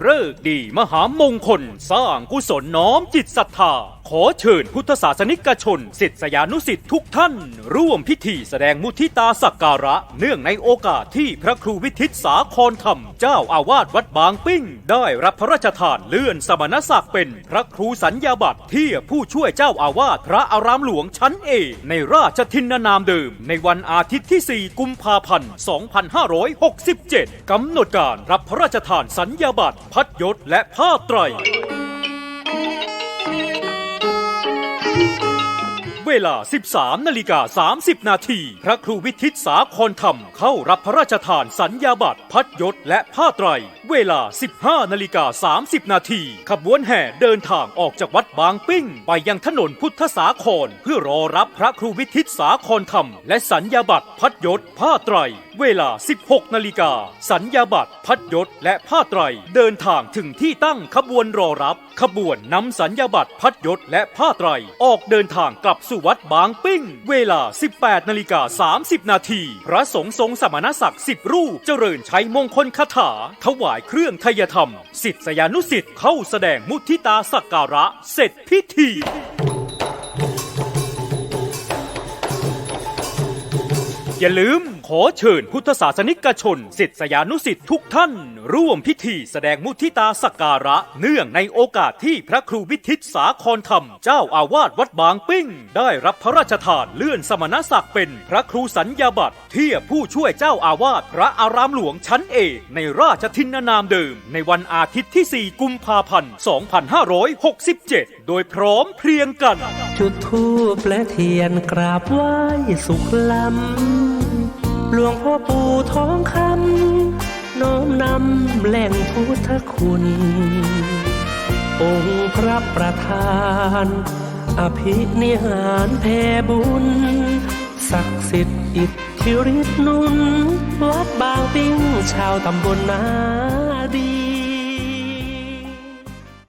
เริกษ์ดีมหามงคล สร้างกุศลน้อมจิตศรัทธา ขอเชิญพุทธศาสนิกชนศิษยานุศิษย์ทุกท่าน ร่วมพิธีแสดงมุทิตาสักการะ เนื่องในโอกาสที่พระครูวิทิตสาครธรรม เจ้าอาวาสวัดบางปิ้ง ได้รับพระราชทานเลื่อนสมณศักดิ์เป็นพระครูสัญญาบัตรที่ผู้ช่วยเจ้าอาวาสพระอารามหลวงชั้นเอกในราชทินนามเดิม ในวันอาทิตย์ที่ 4 กุมภาพันธ์ 2567 กำหนดการรับพระราชทานสัญญาบัตรพัดยศและผ้าไตร เวลา 13นาฬิกา30 นาทีพระครูวิทิตสาครธรรมเข้ารับพระราชทานสัญญาบัตรพัดยศและผ้าไตร เวลา 15นาฬิกา30 นาทีขบวนแห่เดินทางออกจากวัดบางปิ้ง ไปยังถนนพุทธสาคร เพื่อรอรับพระครูวิทิตสาครธรรม และสัญญาบัตรพัดยศผ้าไตร เวลา 16นาฬิกาสัญญาบัตรพัดยศและผ้าไตร เดินทางถึงที่ตั้งขบวนรอรับ ขบวนนำสัญญาบัตรพัดยศและผ้าไตร ออกเดินทางกลับสู่วัดบางปิ้ง เวลา 18นาฬิกา30 นาที พระสงฆ์ทรงสมณศักดิ์10 รูป เจริญชัยมงคลคาถา ถวายเครื่องทยธรรม สิทธิยานุสิทธิ์เข้าแสดงมุทิตาสักการะ เสร็จพิธีอย่าลืม ขอเชิญพุทธศาสนิกชนศิษยานุสิษย์ทุกท่าน ร่วมพิธีแสดงมุทิตาสักการะ เนื่องในโอกาสที่พระครูวิทิตสาครธรรม เจ้าอาวาสวัดบางปิ้ง ได้รับพระราชทานเลื่อนสมณศักดิ์เป็นพระครูสัญญาบัตรเทียบผู้ช่วยเจ้าอาวาสพระอารามหลวงชั้นเอกในราชทินนามเดิม ในวันอาทิตย์ที่ 4 กุมภาพันธ์ 2567 โดยพร้อมเพรียงกัน จุดธูปและเทียนกราบไหว้สุขลำ หลวงพ่อปู่ทองคำน้อมนำแหล่งพุทธคุณ องค์พระประธาน อภินิหารแผ่บุญ ศักดิ์สิทธิ์อิทธิฤทธิ์นุน วัดบางปิ้งชาวตำบลนาดี